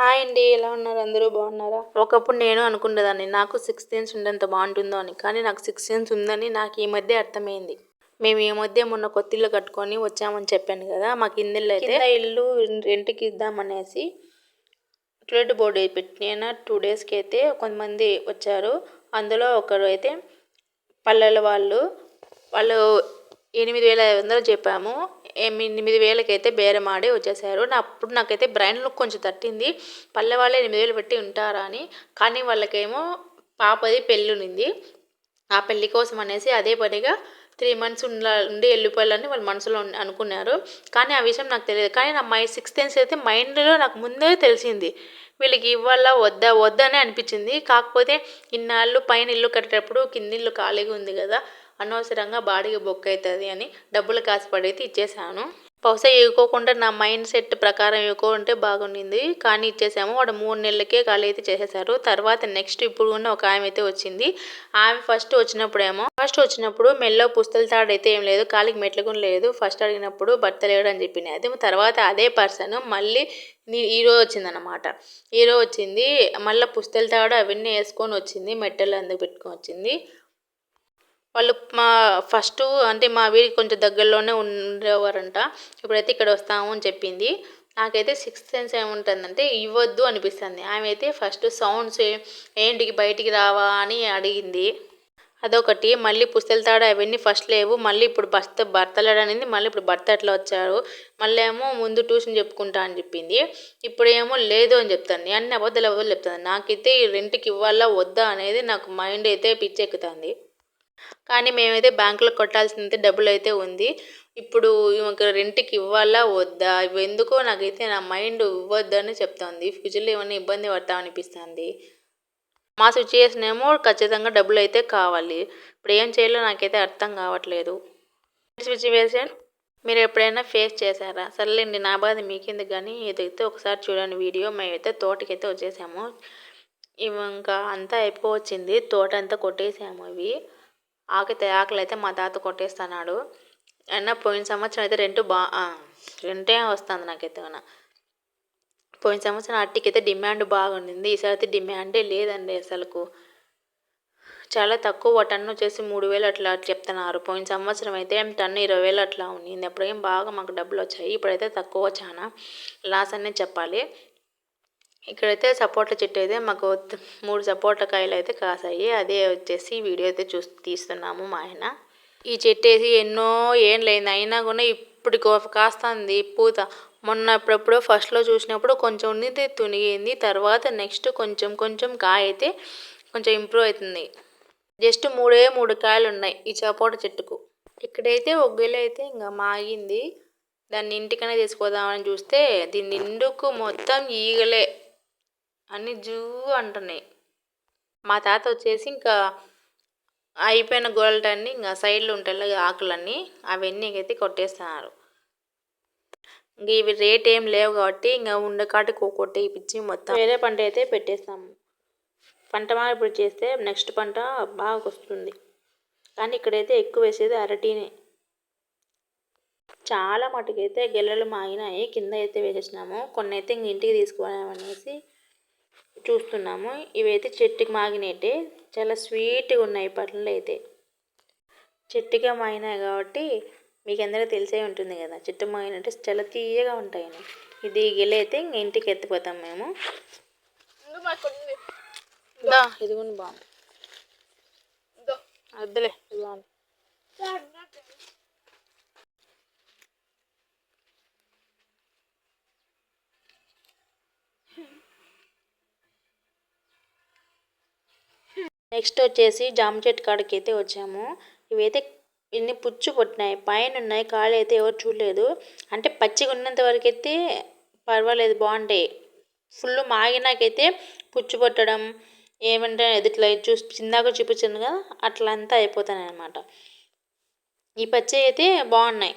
Hi అండి ఎలా ఉన్నారు? అందరూ బాగున్నారా? ఒకప్పుడు నేను అనుకునేదాన్ని నాకు సిక్స్ సెన్స్ ఉండేంత బాగుంటుందో అని. కానీ నాకు సిక్స్ సెన్స్ ఉందని నాకు ఈ మధ్య అర్థమైంది. మేము ఈ మధ్య మొన్న కొత్త ఇల్లు కట్టుకొని వచ్చామని చెప్పాను కదా మాకు ఇల్లు అయితే ఇల్లు రెంట్కి ఇద్దామనేసి ట్రేడ్ బోర్డు పెట్టిన టూ డేస్కి అయితే కొంతమంది వచ్చారు. అందులో ఒకరు అయితే పల్లెల వాళ్ళు వాళ్ళు ఎనిమిది వేల ఐదు వందలు చెప్పాము. ఎనిమిది వేలకైతే బేరమాడి వచ్చేసారు. నా అప్పుడు నాకైతే బ్రైన్లో కొంచెం తట్టింది. పల్లె వాళ్ళే ఎనిమిది వేలు పెట్టి ఉంటారా అని. కానీ వాళ్ళకేమో పాపది పెళ్ళునింది. ఆ పెళ్ళి కోసం అనేసి అదే పనిగా త్రీ మంత్స్ ఉండ ఉండి వెళ్ళిపోవాలని వాళ్ళ మనసులో అనుకున్నారు. కానీ ఆ విషయం నాకు తెలియదు. కానీ నా మై సిక్స్త్ సెన్స్ అయితే మైండ్లో నాకు ముందే తెలిసింది. వీళ్ళకి ఇవ్వాలా వద్దా వద్దనే అనిపించింది. కాకపోతే ఇన్నాళ్ళు పైన ఇల్లు కట్టేటప్పుడు కింద ఇల్లు ఖాళీగా ఉంది కదా. అనవసరంగా బాడీకి బొక్క అవుతుంది అని డబ్బులు కాసుపడైతే ఇచ్చేసాను. బహుశా ఇవ్వకుండా నా మైండ్ సెట్ ప్రకారం ఇవ్వకుంటే బాగుండింది. కానీ ఇచ్చేసాము. వాడు మూడు నెలలకే ఖాళీ అయితే చేసేసారు. తర్వాత నెక్స్ట్ ఇప్పుడు ఉన్న ఒక ఆమె అయితే వచ్చింది. ఆమె ఫస్ట్ వచ్చినప్పుడేమో ఫస్ట్ వచ్చినప్పుడు మెల్లో పుస్తల తాడు అయితే ఏం లేదు. కాలికి మెట్లు కూడా లేదు. ఫస్ట్ అడిగినప్పుడు భర్త లేడు అని చెప్పింది. అదే తర్వాత అదే పర్సన్ మళ్ళీ హీరో వచ్చిందనమాట హీరో వచ్చింది. మళ్ళీ పుస్తల తాడు అవన్నీ వేసుకొని వచ్చింది. మెట్టలు అందుకు పెట్టుకొని వచ్చింది. వాళ్ళు మా ఫస్ట్ అంటే మా వీరికి కొంచెం దగ్గరలోనే ఉండేవారంట. ఇప్పుడైతే ఇక్కడ వస్తాము అని చెప్పింది. నాకైతే సిక్స్త్ సెన్స్ ఏముంటుందంటే ఇవ్వద్దు అనిపిస్తుంది. ఆమె అయితే ఫస్ట్ సౌండ్స్ ఏంటికి బయటికి రావా అని అడిగింది. అదొకటి. మళ్ళీ పుస్తల తాడ అవన్నీ ఫస్ట్ లేవు. మళ్ళీ ఇప్పుడు భర్త భర్తలేడు అనేది మళ్ళీ ఇప్పుడు భర్త అట్లా వచ్చారు? మళ్ళీ ఏమో ముందు ట్యూషన్ చెప్పుకుంటా అని చెప్పింది. ఇప్పుడేమో లేదు అని చెప్తాను అన్ని అబద్ధాలు అబద్ధాలు చెప్తాను నాకైతే ఈ రెంట్కి ఇవ్వాలా వద్దా అనేది నాకు మైండ్ అయితే పిచ్చెక్కుతుంది. కానీ మేమైతే బ్యాంకులో కొట్టాల్సినంత డబ్బులు అయితే ఉంది. ఇప్పుడు ఈమెకు రెంట్కి ఇవ్వాలా వద్దా? ఇవి ఎందుకో నాకైతే నా మైండ్ ఇవ్వద్దని చెప్తోంది. ఫ్యూచర్లో ఏమైనా ఇబ్బంది పడతామనిపిస్తుంది. మా సిచ్యుయేషన్ ఏమో ఖచ్చితంగా డబ్బులు అయితే కావాలి. ఇప్పుడు ఏం చేయాలో నాకైతే అర్థం కావట్లేదు. సిచ్యువేషన్ మీరు ఎప్పుడైనా ఫేస్ చేశారా? సర్లేండి నా బాధ మీకింది కానీ ఇదైతే ఒకసారి చూడండి వీడియో మేమైతే తోటకైతే వచ్చేసాము. ఇంకా అంతా అయిపోవచ్చింది. తోట అంతా కొట్టేసాము అవి ఆకితే ఆకలి అయితే మా తాత కొట్టేస్తున్నాడు. అయినా పోయిన సంవత్సరం అయితే రెంట్ బా రెంటే వస్తుంది నాకైతే పోయిన సంవత్సరం అట్టికైతే డిమాండ్ బాగుండింది. ఈసారి అయితే డిమాండే లేదండి అసలుకు. చాలా తక్కువ టన్ను వచ్చేసి మూడు వేలు అట్లా చెప్తున్నారు. పోయిన సంవత్సరం అయితే టన్ను ఇరవై వేలు అట్లా ఉంది అప్పుడేం బాగా మాకు డబ్బులు వచ్చాయి. ఇప్పుడైతే తక్కువ చాలా లాస్ అనే చెప్పాలి. ఇక్కడైతే సపోటా చెట్టు అయితే మాకు మూడు సపోటా కాయలు అయితే కాసాయి. అదే వచ్చేసి వీడియో అయితే చూ తీస్తున్నాము మా ఆయన. ఈ చెట్టు వేసి ఎన్నో ఏండ్లైంది. అయినా కూడా ఇప్పుడు కాస్తుంది పూత. మొన్న అప్పుడప్పుడు ఫస్ట్లో చూసినప్పుడు కొంచెం ఉండి తునిగింది. తర్వాత నెక్స్ట్ కొంచెం కొంచెం కాయ అయితే కొంచెం ఇంప్రూవ్ అవుతుంది. జస్ట్ మూడే మూడు కాయలు ఉన్నాయి ఈ సపోటా చెట్టుకు. ఇక్కడైతే ఒగ్గులు అయితే ఇంకా మాగింది. దాన్ని ఇంటికనే తీసుకోదామని చూస్తే దీని నిండుకు మొత్తం ఈగలే. అన్నీ జూ అంటున్నాయి. మా తాత వచ్చేసి ఇంకా అయిపోయిన గోడలటన్నీ ఇంకా సైడ్లో ఉంటాయి ఆకులన్నీ అవన్నీ అయితే కొట్టేస్తున్నారు. ఇంక ఇవి రేట్ ఏం లేవు కాబట్టి ఇంకా ఉండకాటి కొట్టి ఇప్పించి మొత్తం వేరే పంట అయితే పెట్టేస్తాము. పంట మార్పిడి చేస్తే నెక్స్ట్ పంట బాగా వస్తుంది. కానీ ఇక్కడైతే ఎక్కువ వేసేది అరటినే. చాలా మటుకైతే గెల్లలు మాగినాయి. కింద అయితే వేసేసినాము. కొన్ని అయితే ఇంక ఇంటికి తీసుకుపోయామనేసి చూస్తున్నాము. ఇవైతే చెట్టుకి మాగినట్టే. చాలా స్వీట్గా ఉన్నాయి పండ్లు అయితే. చెట్టుగా మాగినాయి కాబట్టి మీకు అందరికీ తెలిసే ఉంటుంది కదా. చెట్టు మాగినట్టే చాలా తీయగా ఉంటాయని ఇది అయితే ఇంక ఇంటికి ఎత్తిపోతాం మేము. ఇది కూడా బాగుంది. వద్దులే బాగుంది. నెక్స్ట్ వచ్చేసి జామ చెట్టు కాడికి అయితే వచ్చాము. ఇవైతే ఇన్ని పుచ్చు పుట్టినాయి. పైన ఉన్నాయి కాళ్ళు అయితే ఎవరు చూడలేదు. అంటే పచ్చిగా ఉన్నంత వరకు అయితే పర్వాలేదు బాగుంటాయి. ఫుల్ మాగినాకైతే పుచ్చు పట్టడం ఏమంటే ఇట్లా చూసి చిన్నగా చూపించిందిగా కదా అట్లా అంతా అయిపోతాను అనమాట ఈ పచ్చి అయితే బాగున్నాయి.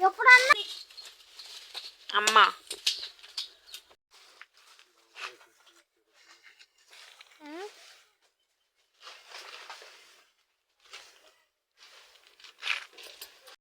ఉన్ని లేదు పీక్ ఎప్పుడన్నా అమ్మ